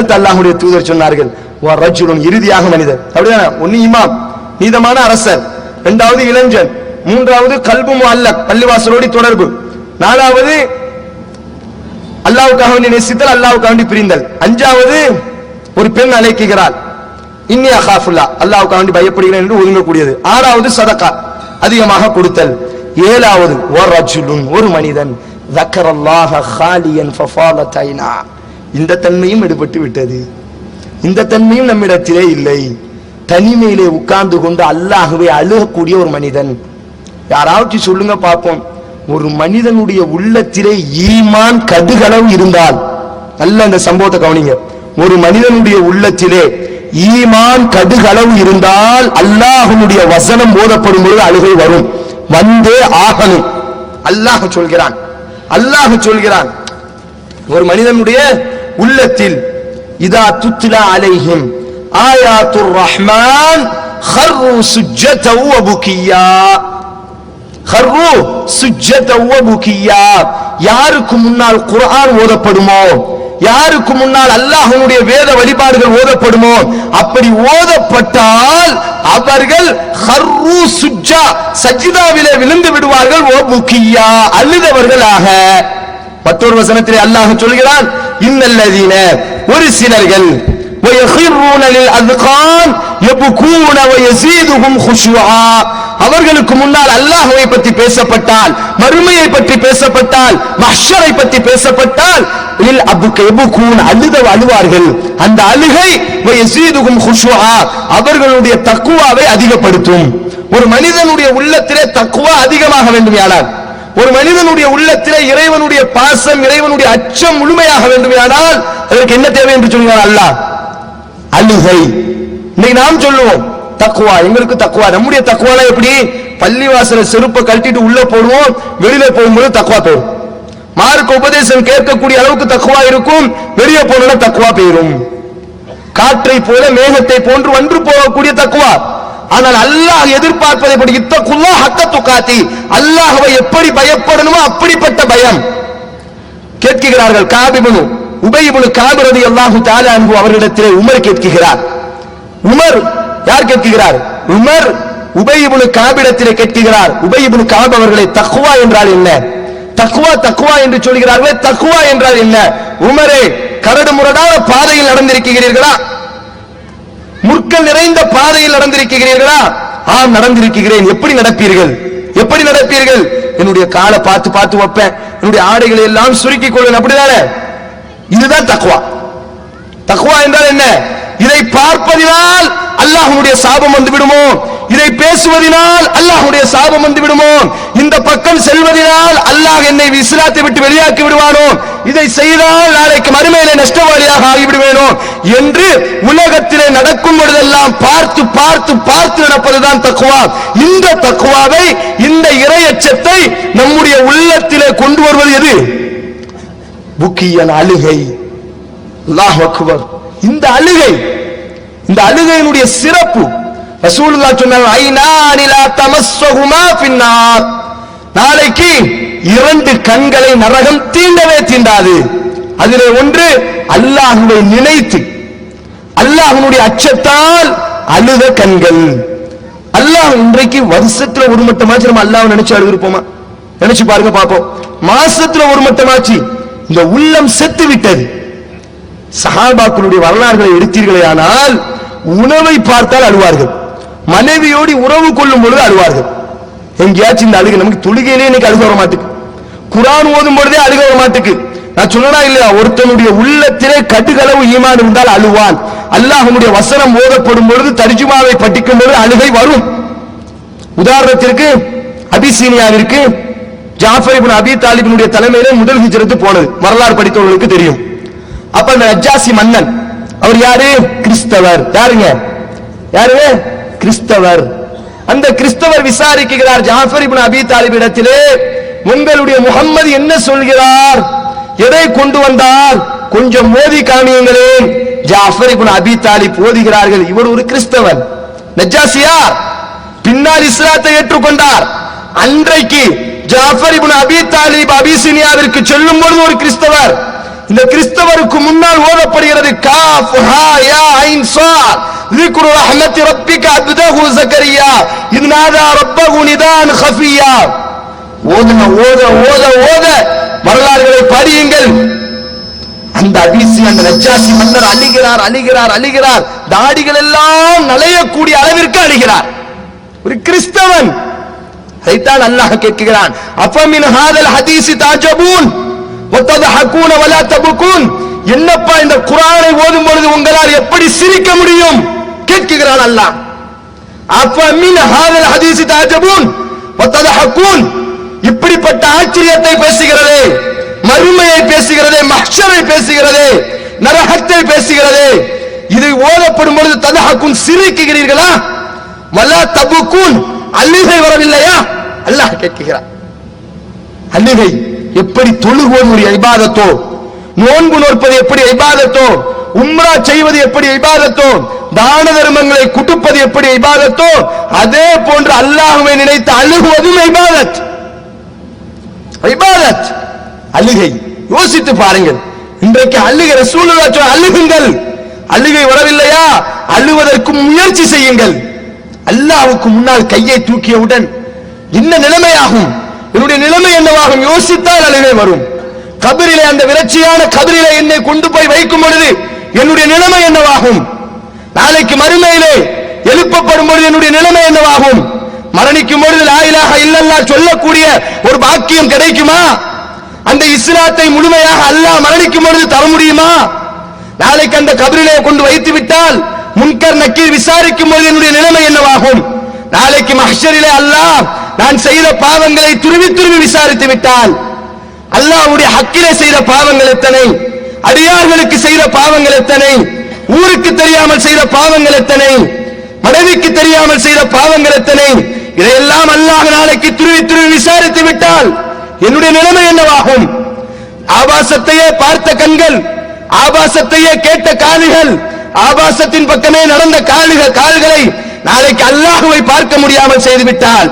அடுத்து அல்லாஹுடைய தூதர் சொன்னார்கள் "வ ரஜுலுன் இறுதியாக மனிதர் அப்படிதானே? ஒன்னு இமாம் நீதமான அரசர் இரண்டாவது இளைஞன் மூன்றாவது கல்பும் அல்ல பள்ளிவாசலோடு தொடர்பு நாலாவது அல்லாவுக்காக வேண்டி நேசித்தல் அல்லாவுக்காக வேண்டி பிரிந்தல் அஞ்சாவது ஒரு பெண் அழைக்குகிறாள் இன்னி அகாஃபுல்லா அல்லாவுக்காக வேண்டி பயப்படுகிறேன் என்று ஒதுங்கக்கூடியது. ஆறாவது சதக்கா அதிகமாக கொடுத்தல். ஏழாவது ஒரு ரஜுலுன் ஒரு மனிதன் தக்கரல்லாஹ ஹாலியன் ஃபஃபாலத் இந்த தன்மையும் எடுபட்டு விட்டது. இந்த தன்மையும் நம்மிடத்திலே இல்லை. தனிமையிலே உட்கார்ந்து கொண்டு அல்லாகவே அழுகக்கூடிய ஒரு மனிதன். யாராவது சொல்லுங்க பார்ப்போம். ஒரு மனிதனுடைய உள்ளத்திலே ஈமான் கதுகளவு இருந்தால் நல்ல அந்த சம்பவத்தை கவனிங்க. ஒரு மனிதனுடைய உள்ளத்திலே ஈமான் கடுகளவு இருந்தால் அல்லாஹனுடைய வசனம் போதப்படும் பொழுது அழுகை வரும். வந்தே ஆகணும். அல்லாஹ் சொல்கிறான். அல்லாஹ் சொல்கிறான். ஒரு மனிதனுடைய உள்ளத்தில் இதா துத்லா அலைஹிம் ஆயாத்துர் ரஹ்மான் ஹர்ரு சுஜ்ஜதவ் வபுக்கியா ஹர்ரு சுஜ்ஜதவ் வபுக்கியா யாருக்கு முன்னால் குர்ஆன் ஓதப்படுமோ? யாருக்கு முன்னால் அல்லாஹனுடைய வேத வழிபாடுகள் ஓதப்படுமோ? அப்படி ஓதப்பட்டால் அவர்கள் ஹர்ரு சுஜ்ஜா சஜிதாவிலே விழுந்து விடுவார்கள் ஓ முக்கியா அழுதவர்களாக. மற்றொரு வசனத்திலே அல்லாஹ் சொல்கிறான் இன்னல்லதீன ஒரு சிலர்கள் அவர்களுக்கு முன்னால் அல்லாஹுவை பற்றி பேசப்பட்டால் மறுமையை பற்றி பேசப்பட்டால் மஷரை பற்றி பேசப்பட்டால் அழுவார்கள். அந்த அழுகை அவர்களுடைய தக்குவாவை அதிகப்படுத்தும். ஒரு மனிதனுடைய உள்ளத்திலே தக்குவா அதிகமாக வேண்டும் யாரால் ஒரு மனிதனுடைய உள்ளத்திலே இறைவனுடைய பாசம் இறைவனுடைய அச்சம் முழுமையாக வேண்டுமானால் அதற்கு என்ன தேவை என்று சொல்கிறார் அல்லாஹ்? அழுகை. இன்னைக்கு நாம் சொல்லுவோம் தக்குவா எங்களுக்கு தக்குவா நம்முடைய தக்குவால எப்படி? பள்ளிவாசல செருப்பை கழட்டிட்டு உள்ள போடுவோம் வெளியில போகும்போது தக்குவா போயிடும் மார்க்க உபதேசம் கேட்கக்கூடிய அளவுக்கு தக்குவா இருக்கும் வெளியே போனா தக்குவா போயிடும் காற்றை போல மேகத்தை போன்று ஒன்று போகக்கூடிய தக்குவா ஆனால் அல்லாஹ் எதிர்பார்ப்பதை படி இத்தக்குல்லா ஹக்க துக்காத்தி அல்லாஹவை எப்படி பயப்படணுமோ அப்படிப்பட்ட பயம். கேட்கிறார்கள் காபிபனு உபயிபனு காபிரதி அல்லாஹு தாலா அன்பு அவர்களிடத்திலே உமர் கேட்கிறார். உமர் யார் கேட்கிறார்? உமர் உபயிபுனு காபிடத்திலே கேட்கிறார். உபயிபுனு காப் அவர்களை தக்குவா என்றால் என்ன? தக்குவா தக்குவா என்று சொல்கிறார்களே தக்குவா என்றால் என்ன? உமரே கரடு முரடான பாதையில் நடந்திருக்கிறீர்களா? முற்கள் நிறைந்த பாதையில் நடந்திருக்கிறீர்களா? ஆம் நடந்திருக்கிறேன். எப்படி நடப்பீர்கள்? எப்படி நடப்பீர்கள்? என்னுடைய காலை பார்த்து பார்த்து வைப்பேன். என்னுடைய ஆடைகளை எல்லாம் சுருக்கி கொள்வேன். அப்படிதானே? இதுதான் தக்குவா தக்குவா என்றால் என்ன? இதை பார்ப்பதினால் அல்லாஹனுடைய சாபம் வந்து விடுமோ இதை பேசுவதினால் அல்லாஹுடைய சாபம் வந்து விடுமோ இந்த பக்கம் செல்வதினால் அல்லாஹ் என்னை இஸ்லாத்தை விட்டு வெளியாக்கி விடுவானோ? இதை செய்தால் நாளைக்கு மறுமையிலே நஷ்டவாளியாக ஆகிவிடுவேனோ? என்று உலகத்திலே நடக்கும் பொழுதெல்லாம் பார்த்து பார்த்து பார்த்து நடப்பதுதான் தக்குவா. இந்த தக்குவாவை இந்த இரையச்சத்தை நம்முடைய உள்ளத்திலே கொண்டு வருவது எது? புக்கியன் அழுகை. அல்லாஹ் அக்பர். இந்த அழுகை இந்த அழுகையினுடைய சிறப்பு ரசூலுல்லா சொன்னாங்க ஐனானி லா தமஸ்ஸஹுமா பின்னார் நாளைக்கு இரண்டு கண்களை நரகம் தீண்டவே தீண்டாது. அதிலே ஒன்று அல்லாஹ்வை நினைத்து அல்லாஹனுடைய அச்சத்தால் அழுத கண்கள். அல்லாஹ் இன்றைக்கு வருஷத்துல ஒரு மட்டமாச்சு நம்ம அல்லாஹ் நினைச்சு அழுகிருப்போமா நினைச்சு பாருங்க பார்ப்போம் மாசத்துல ஒரு மட்டமாச்சு இந்த உள்ளம் செத்து விட்டது. சஹாபாக்களுடைய வரலாறுகளை எடுத்தீர்களே ஆனால் உணவை பார்த்தால் அழுவார்கள். மனைவியோடு உறவு கொள்ளும் பொழுது அழுவார்கள். எங்கேயாச்சும் இந்த அழுகு நமக்கு துளிகையிலே இன்னைக்கு அழுக வர மாட்டுக்கு. குரான் ஓதும் பொழுதே அழுக வர மாட்டுக்கு. நான் சொன்னா இல்லையா? ஒருத்தனுடைய உள்ளத்திலே கட்டுகளவு ஈமான் இருந்தால் அழுவான். அல்லாஹனுடைய வசனம் ஓதப்படும் பொழுது தர்ஜுமாவை பட்டிக்கும் பொழுது அழுகை வரும். உதாரணத்திற்கு அபிசீனியாவிற்கு ஜாஃபர் இபின் அபி தாலிபினுடைய தலைமையிலே முதல் ஹிஜரத்து போனது. வரலாறு படித்தவர்களுக்கு தெரியும். அப்ப அந்த அஜாசி மன்னன் அவர் யாரு? கிறிஸ்தவர். யாருங்க? யாருங்க? கிறிஸ்தவர். அந்த கிறிஸ்தவர் விசாரிக்கிறார் ஜாஃபர் இப்னு அபி தாலிப் இடத்திலே உங்களுடைய முகம்மது என்ன சொல்கிறார்? எதை கொண்டு வந்தார்? கொஞ்சம் மோதி காமியுங்களே ஜாஃபர் இப்னு அபி தாலிப் ஓதுகிறார்கள். இவர் ஒரு கிறிஸ்தவர். நஜாசியா பின்னால் இஸ்லாத்தை ஏற்றுக்கொண்டார். அன்றைக்கு ஜாஃபர் இப்னு அபி தாலிப் அபிசினியாவிற்கு செல்லும் பொழுது ஒரு கிறிஸ்தவர். இந்த கிறிஸ்தவருக்கு முன்னால் ஓதப்படுகிறது காஃப் ஹா யா ஐன் ஸாத் ذكر رحمة ربك عبده زكريا إذ نادى ربه نداء خفيا ஓத ஓத ஓத ஓத வரலாறுகளை படியுங்கள் அந்த அதிசி அந்த நஜ்ஜாசி மன்னர் அழுகிறார் அழுகிறார் அழுகிறார் தாடிகள் எல்லாம் நலையக்கூடிய அளவிற்கு அழுகிறார் ஒரு கிறிஸ்தவன் அதைத்தான் அல்லாஹ் கேட்கிறான் அஃபமின் ஹாதல் ஹதீசி தாஜபூன் வத்ததஹகுன வலா தபுகுன் என்னப்பா இந்த குர்ஆனை ஓதும் பொழுது உங்களால் எப்படி சிரிக்க முடியும் கேட்கிறான் அல்லாஹ் அஃபமின் ஹாதல் ஹதீசி தாஜபூன் வத்ததஹகுன் இப்படிப்பட்ட ஆச்சரியத்தை பேசுகிறதே மறுமையை பேசுகிறதே மஹ்ஷரை பேசுகிறதே நரகத்தை பேசுகிறதே இது ஓதப்படும் பொழுது ததஹகுன் சிரிக்குகிறீர்களா? வல்லா தபுக்கும் அல்லிகை வரவில்லையா? அல்லாஹ் கேட்கிறார் அல்லிகை எப்படி தொழுகுவது ஒரு ஐபாதத்தோ நோன்பு நோற்பது எப்படி ஐபாதத்தோ உம்ரா செய்வது எப்படி ஐபாதத்தோ தான தர்மங்களை குட்டுப்பது எப்படி இபாதத்தோ அதே போன்று அல்லாஹுவை நினைத்து அழுகுவதும் இபாதத். இபாதத். அழுகை. யோசித்து பாருங்கள். இன்றைக்கு அழுகிற சூழ்நிலை அழுகுங்கள். அழுகை வரவில்லையா? அழுவதற்கு முயற்சி செய்யுங்கள். அல்லாவுக்கு முன்னால் கையை தூக்கியவுடன் என்ன நிலைமையாகும்? என்னுடைய நிலைமை என்னவாகும்? யோசித்தால் அழுகை வரும். கபிரிலே அந்த விரட்சியான கபிரிலே என்னை கொண்டு போய் வைக்கும் பொழுது என்னுடைய நிலைமை என்னவாகும்? நாளைக்கு மறுமையிலே எழுப்பப்படும் பொழுது என்னுடைய நிலைமை என்னவாகும்? மரணிக்கும் பொழுது லாயிலாக இல்லல்லா சொல்லக்கூடிய ஒரு பாக்கியம் கிடைக்குமா? அந்த இஸ்லாத்தை முழுமையாக அல்லாஹ் மரணிக்கும் பொழுது தர முடியுமா? நாளைக்கு அந்த கபிரிலே கொண்டு வைத்து விட்டால் முன்கர் நக்கீர் விசாரிக்கும் பொழுது என்னுடைய நிலைமை என்னவாகும்? நாளைக்கு மஹ்ஷரிலே அல்லாஹ் நான் செய்த பாவங்களை துருவி துருவி விசாரித்து விட்டால் அல்லாஹ்வுடைய ஹக்கிலே செய்த பாவங்கள் எத்தனை? அடியார்களுக்கு செய்த பாவங்கள் எத்தனை? ஊருக்கு தெரியாமல் செய்த பாவங்கள் எத்தனை? மனைவிக்கு தெரியாமல் செய்த பாவங்கள் எத்தனை? இதையெல்லாம் அல்லாஹ் நாளைக்கு துருவி துருவி விசாரித்து விட்டால் என்னுடைய நிலைமை என்னவாகும்? ஆபாசத்தையே பார்த்த கண்கள் ஆபாசத்தையே கேட்ட காதுகள் ஆபாசத்தின் பக்கமே நடந்த காலுகள் கால்களை நாளைக்கு அல்லாஹுவை பார்க்க முடியாமல் செய்துவிட்டால்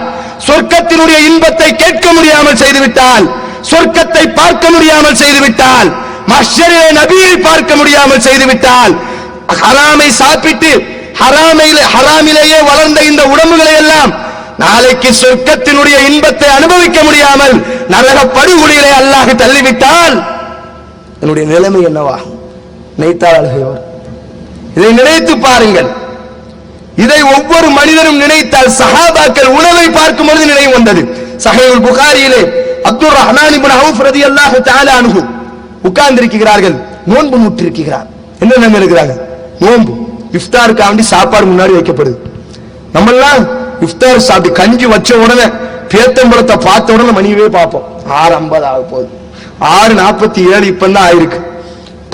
சொர்க்கத்தினுடைய இன்பத்தை கேட்க முடியாமல் செய்துவிட்டால் சொர்க்கத்தை பார்க்க முடியாமல் செய்துவிட்டால் மஷரிலே நபியை பார்க்க முடியாமல் செய்துவிட்டால் ஹராமை சாப்பிட்டு ஹராமையிலே ஹராமிலேயே வளர்ந்த இந்த உடம்புகளை எல்லாம் நாளைக்கு சொர்க்கத்தினுடைய இன்பத்தை அனுபவிக்க முடியாமல் நரக படுகொலிகளை அல்லாஹ் தள்ளிவிட்டால் என்னுடைய நிலைமை என்னவா நினைத்தால் அழுகையோர் இதை நினைத்து பாருங்கள். இதை ஒவ்வொரு மனிதரும் நினைத்தால் சஹாபாக்கள் உணவை பார்க்கும் பொழுது நினைவு வந்தது. சஹையுல் புகாரியிலே அப்துல் ரஹ்மான் இப்னு அவுஃப் ரலியல்லாஹு தஆலா அன்ஹு உட்கார்ந்திருக்கிறார்கள் நோன்பு முற்றிருக்கிறார் என்ன நிலைமை நோன்பு இஃப்தாருக்காண்டி சாப்பாடு முன்னாடி வைக்கப்படுது. நம்மெல்லாம் இஃப்தார் சாப்பிட்டு கஞ்சி வச்ச உடனே பேத்தம்பழத்தை பார்த்த உடனே மணியவே பார்ப்போம். ஆறு ஐம்பது ஆக போகுது. ஆறு நாற்பத்தி ஏழு இப்பந்தான் ஆயிருக்கு.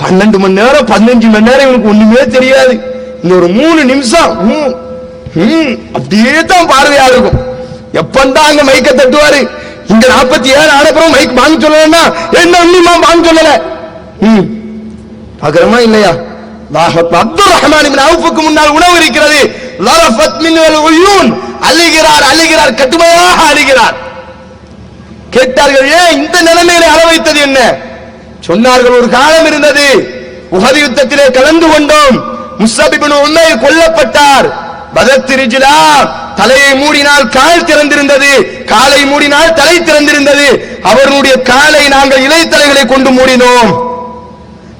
பன்னெண்டு மணி நேரம் பதினஞ்சு மணி நேரம் இவனுக்கு ஒண்ணுமே தெரியாது. இந்த ஒரு மூணு நிமிஷம் அப்படியே தான் பார்வையா இருக்கும். எப்பந்தான் அங்க மைக்க தட்டுவாரு? இங்க நாற்பத்தி ஏழு ஆனப்புறம் மைக் வாங்க சொல்லலன்னா என்ன ஒண்ணுமா வாங்க சொல்லல? ம். பாக்குறோமா இல்லையா? அப்துல் ரஹ்மான் அவுப்புக்கு முன்னால் உணவு இருக்கிறது. லரஃபத் மின்ஹுல் உயூன் அழுகிறார் அழுகிறார் கடுமையாக அழுகிறார் கேட்டார்கள் ஏன் இந்த நிலைமையில அள வைத்தது என்ன? சொன்னார்கள் ஒரு காலம் இருந்தது. உகது யுத்தத்திலே கலந்து கொண்டோம். முஸ்தபிபின் உண்மை கொல்லப்பட்டார். பதத்திரிஜிலா தலையை மூடினால் கால் திறந்திருந்தது. காலை மூடினால் தலை திறந்திருந்தது. அவர்களுடைய காலை நாங்கள் இலைத்தலைகளை கொண்டு மூடினோம்.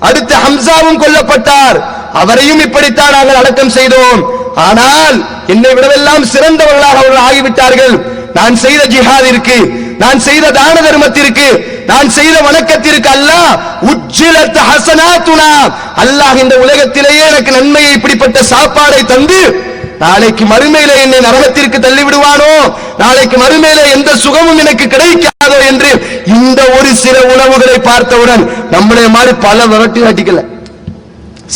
அடுத்து ஹம்சாவும் கொல்லப்பட்டார். அவரையும் இப்படித்தான் நாங்கள் அடக்கம் செய்தோம். ஆனால் என்னை விடவெல்லாம் சிறந்தவர்களாக அவர்கள் ஆகிவிட்டார்கள். நான் செய்த ஜிஹாதிற்கு நான் செய்த தான தர்மத்திற்கு நான் செய்த வணக்கத்திற்கு அல்லாஹ் உஜ்ஜிலத் ஹசனாத்துனா. அல்லாஹ் இந்த உலகத்திலேயே எனக்கு நன்மையை இப்படிப்பட்ட சாப்பாடை தந்து நாளைக்கு மறுமையில என்னை நரகத்திற்கு தள்ளி விடுவானோ நாளைக்கு மறுமையில எந்த சுகமும் எனக்கு கிடைக்க சில உணவுகளை பார்த்தவுடன் நம்மளே மாதிரி பல விரட்டி காட்டிக்கல.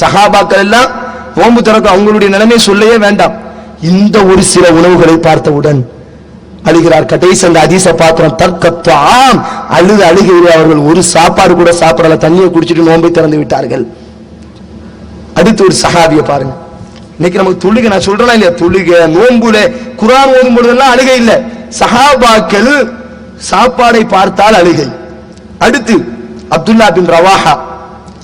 சகாபாக்கள் எல்லாம் ஓம்பு திறக்க அவங்களுடைய நிலைமை சொல்லவே வேண்டாம். இந்த ஒரு சில உணவுகளை பார்த்தவுடன் அழுகிறார். கடைசி அந்த அதிச பாத்திரம் தற்கத்வாம் அழுது அழுகிறீர்கள் அவர்கள் ஒரு சாப்பாடு கூட சாப்பிடல. தண்ணியை குடிச்சிட்டு நோம்பை திறந்து விட்டார்கள். அடுத்து ஒரு சகாபிய பாருங்க. இன்னைக்கு நமக்கு துளிகை நான் சொல்றேன் இல்லையா? துளிகை நோன்புல குரான் ஓதும் பொழுதெல்லாம் அழுகை இல்ல. சகாபாக்கள் சாப்பாடை பார்த்தால் அழுகை. அடுத்து அப்துல்லா பின் ரவாஹா.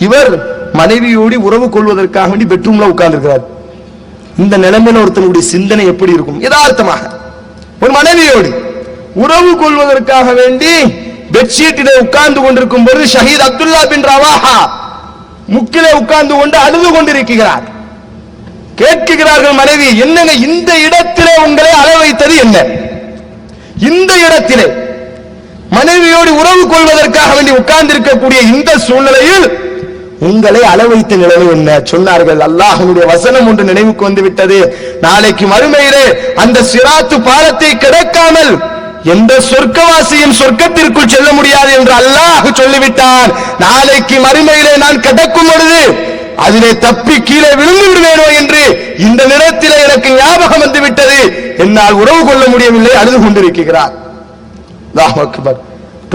இவர் மனைவியோடு உறவு கொள்வதற்காக வேண்டி பெட்ரூம்ல உட்கார்ந்திருக்கிறார். இந்த நிலைமையில ஒருத்தனுடைய சிந்தனை எப்படி இருக்கும்? யதார்த்தமாக. ஒரு மனைவியோடு உறவு கொள்வதற்காக வேண்டி பெட்ஷீட்டிலே உட்கார்ந்து கொண்டிருக்கும் பொழுது ஷஹீத் அப்துல்லா பின் ரவாஹா முக்கிலே உட்கார்ந்து கொண்டு அழுது கொண்டிருக்கிறார். கேட்கிறார்கள் மனைவி என்னங்க இந்த இடத்திலே உங்களை அள வைத்தது என்ன? இந்த இடத்திலே மனைவியோடு உறவு கொள்வதற்காக வேண்டி உட்கார்ந்திருக்கக்கூடிய இந்த சூழ்நிலையில் உங்களை அளவைத்த நிலைமை என்ன சொன்னார்கள்? அல்லாஹனுடைய வசனம் ஒன்று நினைவுக்கு வந்து விட்டது நாளைக்கு மறுமையிலே அந்த சிராத்து பாலத்தை கிடக்காமல் எந்த சொர்க்கவாசியும் சொர்க்கத்திற்குள் செல்ல முடியாது என்று அல்லாஹ் சொல்லிவிட்டான். நாளைக்கு மறுமையிலே நான் கிடக்கும் பொழுது அதிலே தப்பி கீழே விழுந்து விடுவேனோ என்று இந்த நேரத்தில் எனக்கு ஞாபகம் வந்துவிட்டது. என்னால் உறவு கொள்ள முடியவில்லை அழுது கொண்டிருக்கிறார். அல்லாஹ் அக்பர்.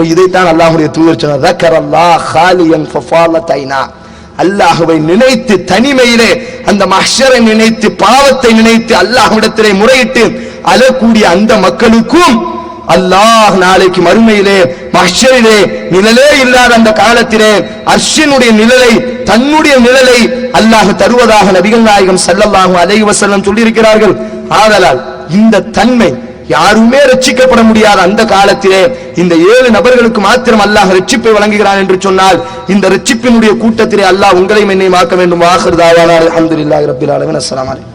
இப்போ இதைத்தான் அல்லாஹுடைய தூதர் சொன்னார் ரக்கர் அல்லாஹ் ஹாலியன் ஃபஃபால தைனா அல்லாஹுவை நினைத்து தனிமையிலே அந்த மஹரை நினைத்து பாவத்தை நினைத்து அல்லாஹ்விடத்திலே முறையிட்டு அழக்கூடிய அந்த மக்களுக்கும் அல்லாஹ் நாளைக்கு மறுமையிலே மஹரிலே நிழலே இல்லாத அந்த காலத்திலே அர்ஷினுடைய நிழலை தன்னுடைய நிழலை அல்லாஹ் தருவதாக நபிகள் நாயகம் செல்லல்லாகும் அலைவசல்லம் சொல்லியிருக்கிறார்கள். ஆதலால் இந்த தன்மை யாருமே ரட்சிக்கப்பட முடியாத அந்த காலத்திலே இந்த ஏழு நபர்களுக்கு மாத்திரம் அல்லாஹ் ரட்சிப்பை வழங்குகிறான் என்று சொன்னால் இந்த ரட்சிப்பினுடைய கூட்டத்திலே அல்லாஹ் உங்களையும் என்னையும் ஆக்க வேண்டும். ஆகிறதாவான தாவான அல்ஹம்துலில்லாஹி ரப்பில் ஆலமீன்.